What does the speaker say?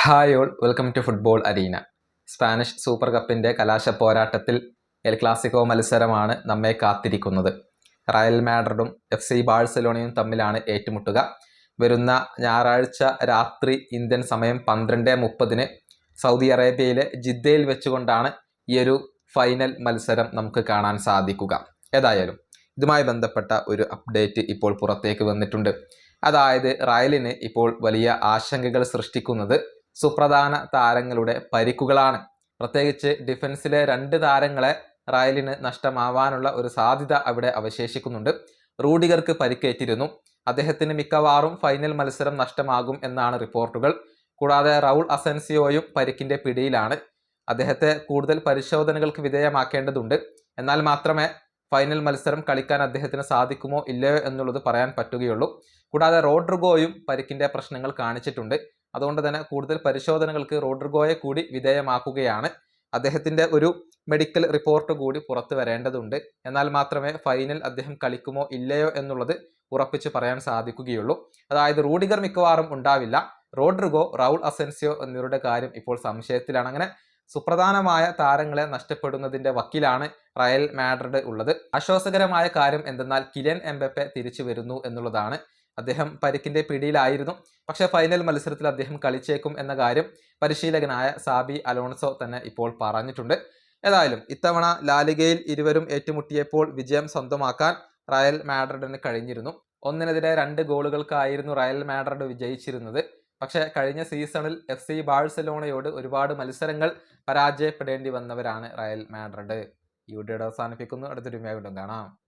Hi all welcome to football arena. Spanish super കപ്പിന്റെ കലാശ പോരാട്ടത്തിൽ എൽ ക്ലാസിക്കോ മത്സരമാണ് നമ്മെ കാത്തിരിക്കുന്നത്. റയൽ മാഡ്രിഡും എഫ് സി ബാഴ്സലോണയും തമ്മിലാണ് ഏറ്റുമുട്ടുക. വരുന്ന ഞായറാഴ്ച രാത്രി ഇന്ത്യൻ സമയം പന്ത്രണ്ട് മുപ്പതിന് സൗദി അറേബ്യയിലെ ജിദ്ദയിൽ വെച്ചുകൊണ്ടാണ് ഈ ഒരു ഫൈനൽ മത്സരം നമുക്ക് കാണാൻ സാധിക്കുക. ഏതായാലും ഇതുമായി ബന്ധപ്പെട്ട ഒരു അപ്ഡേറ്റ് ഇപ്പോൾ പുറത്തേക്ക് വന്നിട്ടുണ്ട്. അതായത് റയലിന് ഇപ്പോൾ വലിയ ആശങ്കകൾ സൃഷ്ടിക്കുന്നത് സുപ്രധാന താരങ്ങളുടെ പരിക്കുകളാണ്. പ്രത്യേകിച്ച് ഡിഫൻസിലെ രണ്ട് താരങ്ങളെ റയലിന് നഷ്ടമാവാനുള്ള ഒരു സാധ്യത അവിടെ അവശേഷിക്കുന്നുണ്ട്. റൂഡിഗർക്ക് പരിക്കേറ്റിരുന്നു. അദ്ദേഹത്തിന് മിക്കവാറും ഫൈനൽ മത്സരം നഷ്ടമാകും എന്നാണ് റിപ്പോർട്ടുകൾ. കൂടാതെ റൗൾ അസൻസിയോയും പരിക്കിന്റെ പിടിയിലാണ്. അദ്ദേഹത്തെ കൂടുതൽ പരിശോധനകൾക്ക് വിധേയമാക്കേണ്ടതുണ്ട്. എന്നാൽ മാത്രമേ ഫൈനൽ മത്സരം കളിക്കാൻ അദ്ദേഹത്തിന് സാധിക്കുമോ ഇല്ലയോ എന്നുള്ളത് പറയാൻ പറ്റുകയുള്ളൂ. കൂടാതെ റോഡ്രിഗോയും പരിക്കിന്റെ പ്രശ്നങ്ങൾ കാണിച്ചിട്ടുണ്ട്. അതുകൊണ്ട് തന്നെ കൂടുതൽ പരിശോധനകൾക്ക് റോഡ്രിഗോയെ കൂടി വിധേയമാക്കുകയാണ്. അദ്ദേഹത്തിന്റെ ഒരു മെഡിക്കൽ റിപ്പോർട്ട് കൂടി പുറത്തു വരേണ്ടതുണ്ട്. എന്നാൽ മാത്രമേ ഫൈനൽ അദ്ദേഹം കളിക്കുമോ ഇല്ലയോ എന്നുള്ളത് ഉറപ്പിച്ച് പറയാൻ സാധിക്കുകയുള്ളൂ. അതായത് റൂഡിഗർ മിക്കവാറും ഉണ്ടാവില്ല. റോഡ്രിഗോ റൗൾ അസെൻസിയോ എന്നിവരുടെ കാര്യം ഇപ്പോൾ സംശയത്തിലാണ്. അങ്ങനെ സുപ്രധാനമായ താരങ്ങളെ നഷ്ടപ്പെടുന്നതിന്റെ വക്കിലാണ് റയൽ മാഡ്രിഡ് ഉള്ളത്. ആശ്വാസകരമായ കാര്യം എന്തെന്നാൽ കിലിയൻ എംബപ്പെ തിരിച്ചു വരുന്നു എന്നുള്ളതാണ്. അദ്ദേഹം പരിക്കിന്റെ പിടിയിലായിരുന്നു. പക്ഷേ ഫൈനൽ മത്സരത്തിൽ അദ്ദേഹം കളിച്ചേക്കും എന്ന കാര്യം പരിശീലകനായ സാബി അലോൺസോ തന്നെ ഇപ്പോൾ പറഞ്ഞിട്ടുണ്ട്. ഏതായാലും ഇത്തവണ ലാലിഗയിൽ ഇരുവരും ഏറ്റുമുട്ടിയപ്പോൾ വിജയം സ്വന്തമാക്കാൻ റയൽ മാഡ്രിഡിന് കഴിഞ്ഞിരുന്നു. ഒന്നിനെതിരെ രണ്ട് ഗോളുകൾക്കായിരുന്നു റയൽ മാഡ്രിഡ് വിജയിച്ചിരുന്നത്. പക്ഷേ കഴിഞ്ഞ സീസണിൽ എഫ് സി ബാഴ്സലോണയോട് ഒരുപാട് മത്സരങ്ങൾ പരാജയപ്പെടേണ്ടി വന്നവരാണ് റയൽ മാഡ്രിഡ്. ഈ വീഡിയോയുടെ അവസാനിപ്പിക്കുന്നു. അടുത്തൊരു വീണ്ടും കാണാം.